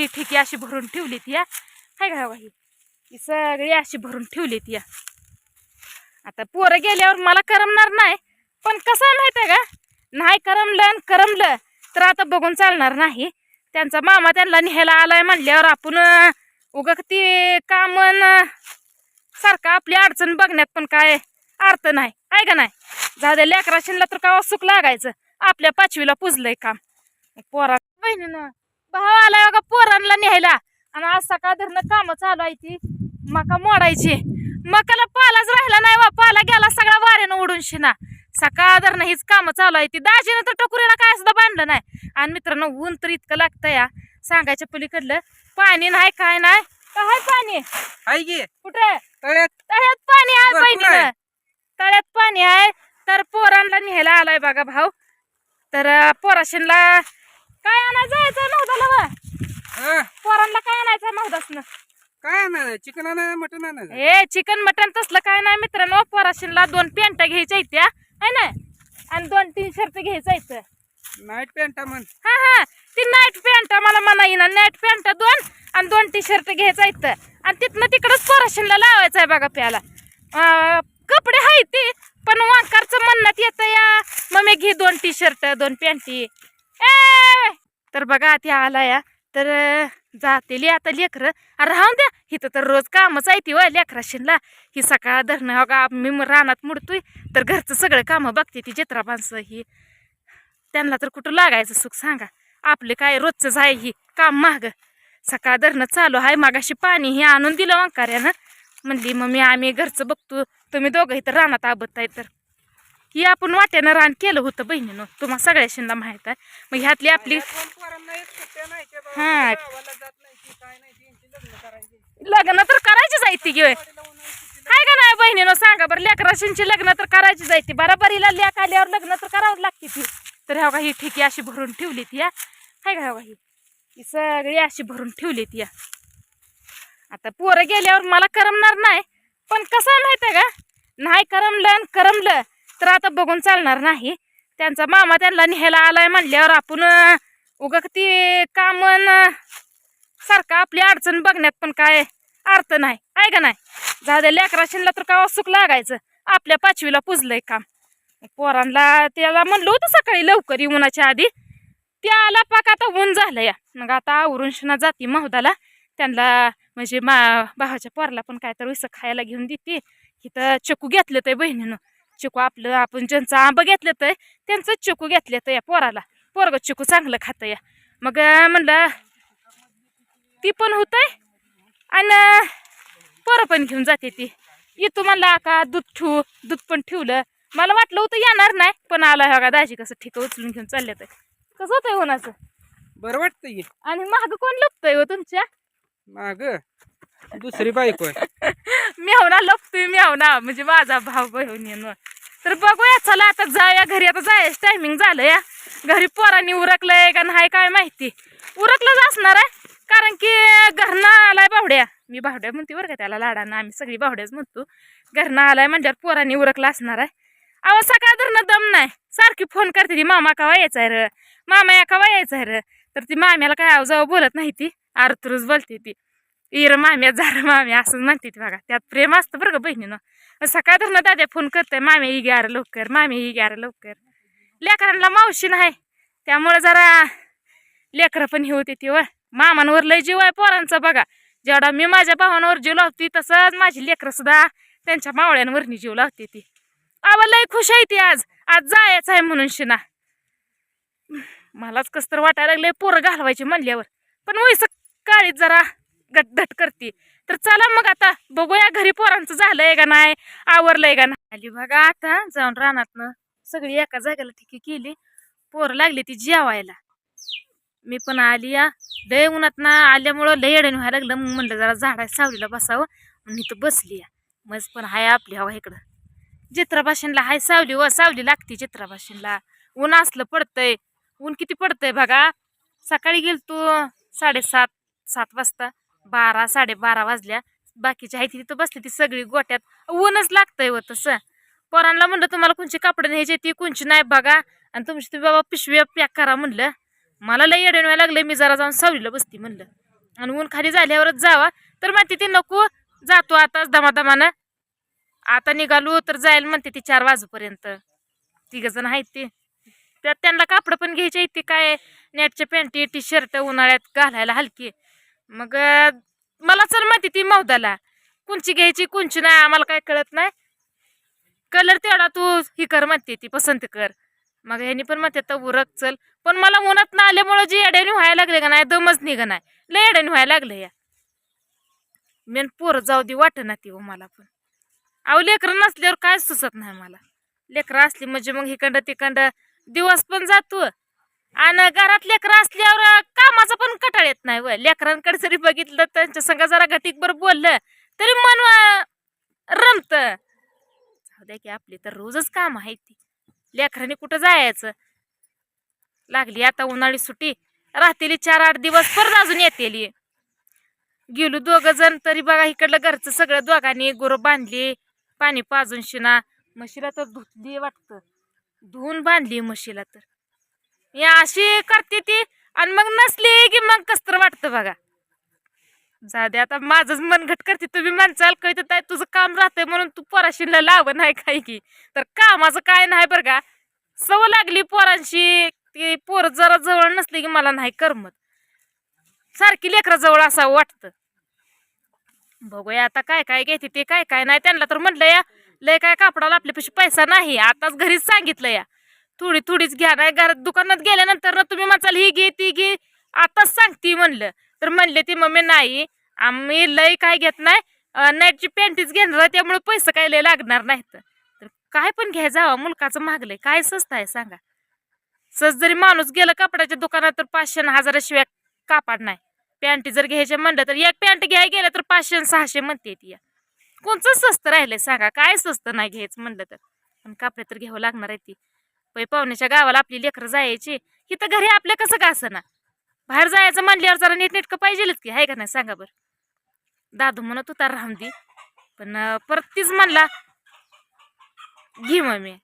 ही ठिकी अशी भरून ठेवलीत या. हाय का ही ही सगळी अशी भरून ठेवलीत या. आता पोरं गेल्यावर मला करमणार नाही पण कसं आहे माहिती आहे का? नाही करमलं आणि करमलं तर आता बघून चालणार नाही. त्यांचा मामा त्यांना न्यायला आलाय म्हणल्यावर आपण उग उगा ती कामन सारखं आपली अडचण बघण्यात पण काय अर्थ नाही. आहे का नाही? जाऊ दे लेकरा शिनला तर का सुख लागायचं. आपल्या पाचवीला पुजलंय काम. पोरा बहिणीनं भाव आलाय बघा पोरांना न्यायला. आणि आज सकाळ धरणं कामं चालू आहे ती. मका मोडायची. मकाला पालाच राहिला नाही बा पाला गेला सगळा वाऱ्यानं उडून शिना. सकाळ धरणं हीच कामं चालू आहे ती. दाजीनं तर टकुरीला काय सुद्धा बांधलं नाही. आणि मित्रांनो ऊन तर इतकं लागतं या सांगायच्या पलीकडलं पाणी नाही काय नाही. काय पाणी? कुठे? तळ्यात. तळ्यात पाणी आहे. बहिणीनं. तळ्यात पाणी आहे. तर पोरांना न्यायला आलाय बघा भाऊ. तर पोराशीनला काय आणायचं? जायचं नव्हतं हा, पोरांना काय आणायचं नव्हतंच काय आणायचं? चिकन आणायचं मटन आणायचं? ए चिकन मटन तसलं काय नाही मित्रांनो. पोराशीनला दोन पॅन्ट घ्यायच्या त्या आहे ना? आणि दोन तीन शर्ट घ्यायचं आहेत. नाईट पॅन्ट म्हण. हा हा. ती नाईट पॅन्ट मला म्हणा येईना नाईट पॅन्ट दोन आणि दोन टी शर्ट घ्यायचं आहेत. आणि तिथनं तिकडंच पोराशीनला लावायचं आहे बघा प्याला कपडे आहेत ते पण वांकारचं म्हणण्यात येतं या. मग मी घे दोन टी शर्ट दोन पॅन्टी. ए! तर बघा ते आला या तर अं, जाते आता लेकरं. राहून द्या. इथं तर रोज कामच आहे ती लेकरा शिनला ही सकाळ धरणं हो का मी मग रानात मुडतोय. तर घरचं सगळं कामं बघते ती जत्रा माणसं ही. त्यांना तर कुठं लागायचं सुख सांगा. आपले काय रोजचंच आहे ही काम महाग सकाळ धरणं चालू आहे मागाशी पाणी हे आणून दिलं वंकाऱ्यानं म्हणली मग मी आम्ही घरचं बघतो. तुम्ही दोघं इथं रानात आबत आहे तर. ही आपण वाट्यानं रान केलं होतं बहिणीनं. तुम्हाला सगळ्याशींना माहीत आहे. मग ह्यातली आपली ते हा. ती काय ती लग्न तर करायचीच आहे ती सुट्टी हाय का नाही बहिणीनं? सांगा बरं लेकराशींची लग्न तर करायची जायती बराबरीला लेक आल्यावर लग्न तर करावं लागते ती. तर ह्या ही ठिकी अशी भरून ठेवली ती या. हाय का ह्या ही ही सगळी अशी भरून ठेवली ती या. आता पोरं गेल्यावर मला करमणार नाही. पण कसं आहे माहिती आहे का? नाही करमलं करमलं. तर आता बघून चालणार नाही. त्यांचा मामा त्यांना न्यायला आलाय म्हणल्यावर आपण अं, उगा ती कामन सारखं आपली अडचण बघण्यात पण काय अर्थ नाही. आहे का नाही? झाले लेकरा शिनला तर का सुख लागायचं. आपल्या पाचवीला पुजलंय काम. पोरांना त्याला म्हणलं होतं सकाळी लवकर उन्हाच्या आधी. त्याला पाक आता ऊन झालं या मग आता आवरून शिना जाती महोदाला. त्यांना म्हणजे मा भावाच्या पोराला पण काय तर विसं खायला घेऊन देते. इथं चकू घेतलं ते बहिणीनं. चिकू आपलं आपण ज्यांचं आंबं घेतलं तर त्यांचं चिकू घेतलं तर या पोराला. पोरग चिकू चांगलं खातं या. मग म्हणलं ती पण होतंय आणि पोरं पण घेऊन जाते ती. येतो म्हणला का दूध ठेवू दूध पण ठेवलं. मला वाटलं होतं येणार नाही पण आला हो का दाजी कसं ठिक उचलून घेऊन चालले तर. कसं होतंय होणाचं बरं वाटतं की. आणि माग कोण लपतंय हो तुमच्या? माग? दुसरी बायको आहे. मेवना लपतोय मेवना म्हणजे माझा भाऊ बहिणी तर बघूया चला आता जाऊया घरी. आता जायचं टायमिंग झालं या. घरी पोरांनी उरकलंय का नाही काय माहिती. उरकलंच असणार आहे. कारण की घरनं आलाय बावड्या मी बावड्या म्हणते बरं का त्याला लाडानं. आम्ही सगळी बावड्याच म्हणतो. घरनं आलाय म्हणल्यावर पोरांनी उरकलं असणार आहे. अहो सकाळ धरणं दम नाही. सारखी फोन करते ती मामा का यायचा र? मामा या का यायचा र? तर ती माम्याला काय आव जाऊ बोलत नाही ती. आरतुरूच बोलते ती. इर माम्या झार माम्या असं म्हणते ती बघा. त्यात प्रेम असतं बरं का बहिणीनं. सकाळ धरणं दाद्या फोन करते मामे ही ग्यार लवकर मामे ही ग्यार लवकर. लेकरांना मावशी नाही. त्यामुळे जरा लेकरं पण हे होते ती व मामांवर लय जीव आहे पोरांचा बघा. जेवढा मी माझ्या भावांवर जीव लावते तसंच माझी लेकरं सुद्धा त्यांच्या मावळ्यांवरनी जीव लावते ती. आवा लय खुश आहे ती आज. आज जायचं आहे म्हणून शिना. मलाच कस तर वाटायला लागलंय पोरं घालवायची म्हणल्यावर. पण वयस काळीत जरा गटधट करते. तर चला मग आता बघूया घरी पोरांचं झालंय का नाही आवरलंय का नाही. आली बघा आता जाऊन रानातनं. सगळी एका जागेला ठिकी केली. पोरं लागली ती जेवायला. मी पण आली या लय उन्हात ना आल्यामुळं लय येडण व्हायला लागलं. मग म्हणलं जरा झाडा सावलीला बसावं. म्हणून इथं बसली या मज पण हाय आपली हवा इकडं. चित्रभाषणला हाय सावली व सावली लागते चित्रभाषणला ऊन असलं पडतंय. ऊन किती पडतंय बघा. सकाळी गेल तू साडेसात सात वाजता. बारा साडेबारा वाजल्या. बाकीची आहे ती तिथं बसली ती सगळी गोट्यात. ऊनच लागतंय व तसं. पोरांना म्हणलं तुम्हाला कोणची कपडे न्यायची ती कोणची नाही बघा. आणि तुमची तुम्ही बाबा पिशव्या पॅक करा म्हणलं. मला लय येडून व्हायला लागलं मी जरा जाऊन सावलीला बसती म्हणलं. आणि ऊन खाली झाल्यावरच जावा. तर म्हणते ती नको जातो आताच दमादमानं आता निघालो तर जाईल म्हणते ती चार वाजूपर्यंत. तिघ जण आहेत ते. त्यात त्यांना कापडं पण घ्यायची आहेत ते. काय नेटच्या पॅन्टी टी शर्ट उन्हाळ्यात घालायला हलकी. मग मला चल माहिती ती मौदाला. कोणची घ्यायची कोणची नाही आम्हाला काय कळत नाही. कलर तेवढा तू ही कर म्हणते ती पसंत कर. मग ह्यानी पण म्हणते तर उरक चल. पण मला उन्हात ना आल्यामुळं जी एड्याने व्हायला लागले का नाही दमच निघ नाही. लय एड्याने व्हायला लागले या. मेन पोरं जाऊ दे वाट ना ती हो मला पण. अहो लेकरं नसल्यावर काय सुचत नाही मला. लेकरं असली म्हणजे मग हिकंड तिकंड दिवस पण जातो. आणि घरात लेकरं असल्यावर कामाचा पण कटाळ येत नाही व लेकरांकडे जरी बघितलं त्यांच्या संग जरा घटीकभर बोललं तरी मन रमत रमतं. जाऊ द्या की आपली तर रोजच काम आहे ती. लेकरांनी कुठं जायचं? लागली आता उन्हाळी सुट्टी. राहतेली चार आठ दिवस परत अजून येतेली. गेलो दोघं जण तरी बघा इकडलं घरचं सगळं दोघांनी गुरं बांधली पाणी पाजून शिना. म्हशीला तर धुतली वाटतं. धुवून बांधली म्हशीला तर. या अशी करते ती आणि मग नसली की मग कसतर वाटतं बघा. जादे आता माझंच मनघट करते. तुम्ही माणसाल कळत ताई तुझं काम राहतंय म्हणून तू पोराशीला लाव नाही काय की. तर कामाचं काय नाही बरं का. सवय लागली पोरांशी. ती पोर जरा जवळ नसली की मला नाही करमत. सारखी लेकरा जवळ असावं वाटतं. बघूया आता काय काय घेते ते काय काय नाही. त्यांना तर म्हणलं या लय काय कापडाला आपल्यापाशी पैसा नाही. आताच घरीच सांगितलं या. थोडी थोडीच घ्या. नाही घरात दुकानात गेल्यानंतर ना तुम्ही म्हणाल ही घे ती घे. आताच सांगती म्हणलं. तर म्हणले ती मम्मी नाही आम्ही लय काय घेत नाही. नाईटची पॅन्टीच घेणार त्यामुळे पैसे काय लय लागणार नाहीत. तर काय पण घ्या जावा मुलकाचं मागलंय. काय स्वस्त आहे सांगा. सहज जरी माणूस गेला कपड्याच्या दुकानात तर पाचशे हजाराशिवाय कापड नाही. पॅन्टी जर घ्यायचे म्हणलं तर एक पॅन्ट घ्याय गेलं तर पाचशे सहाशे म्हणते ती. कोणचं स्वस्त राहिलंय सांगा. काय स्वस्त नाही घ्यायचं म्हणलं तर. पण कापडे तर घ्यावं लागणार आहे ती. पै पाहुण्याच्या गावाला आपली लेकरं जायची. इथं घरी आपल्या कसं का असं बाहेर जायचं म्हणल्यावर जरा नीटनेटकं पाहिजेलच की आहे का नाही? सांगा बरं. दादू म्हणत होता राहून दे. पण परत तीच म्हणला घे मग मी.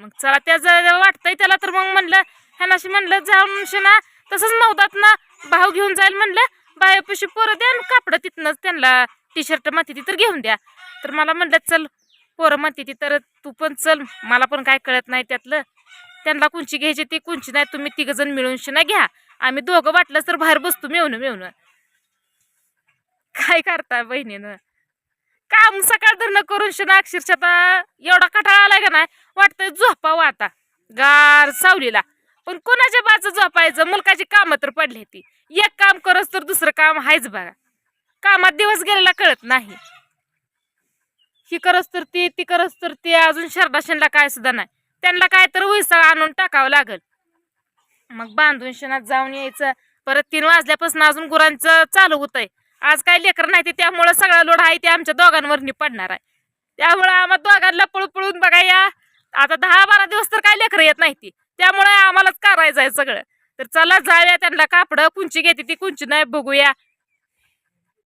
मग चला त्याचं वाटतंय त्याला तर मग म्हणलं ह्यानाशी म्हणलं जाऊन ना. तसंच नव्हतात ना भाऊ घेऊन जाईल म्हणलं बायापाशी पोरं द्या आणि कापडं तिथनंच त्यांना टी शर्ट म्हणते ती तर घेऊन द्या. तर मला म्हणलं चल पोरं म्हणते ती तर तू पण चल मला पण काय कळत नाही त्यातलं. त्यांना कुंची घ्यायची ती कुंची नाही तुम्ही तिघ जण मिळून शिना घ्या. आम्ही दोघं वाटलं तर बाहेर बसतो मिळून मिळून काय करता बहिणीनं? काम सकाळ धरणं करून शिना अक्षरशः आता एवढा कठाळा आलाय का नाही? वाटतंय झोपावं आता. गार सावलीला. पण कोणाच्या बाजू झोपायचं? मुलकाची कामं तर पडली ती. एक काम करस तर दुसरं काम आहेच बघा. कामात दिवस गेलेला कळत नाही. ही करस तर ती ती करस तर ती. अजून शरदाशनला काय सुद्धा नाही. त्यांना काय तर उयसा आणून टाकावं लागल. मग बांधून शेणात जाऊन यायचं. परत तीन वाजल्यापासून अजून गुरांचं चालू होतंय. आज काय लेकर नाही ते त्यामुळं सगळा लोड आहे ते आमच्या दोघांवरनी पडणार आहे. त्यामुळं आम्हा दोघांना पळू पळून बघा या. आता दहा बारा दिवस तर काय लेकर येत नाही ती त्यामुळे आम्हालाच करायचं आहे सगळं. तर चला जाऊया त्यांना कापडं कुंची घेते ती कुंची नाही बघूया.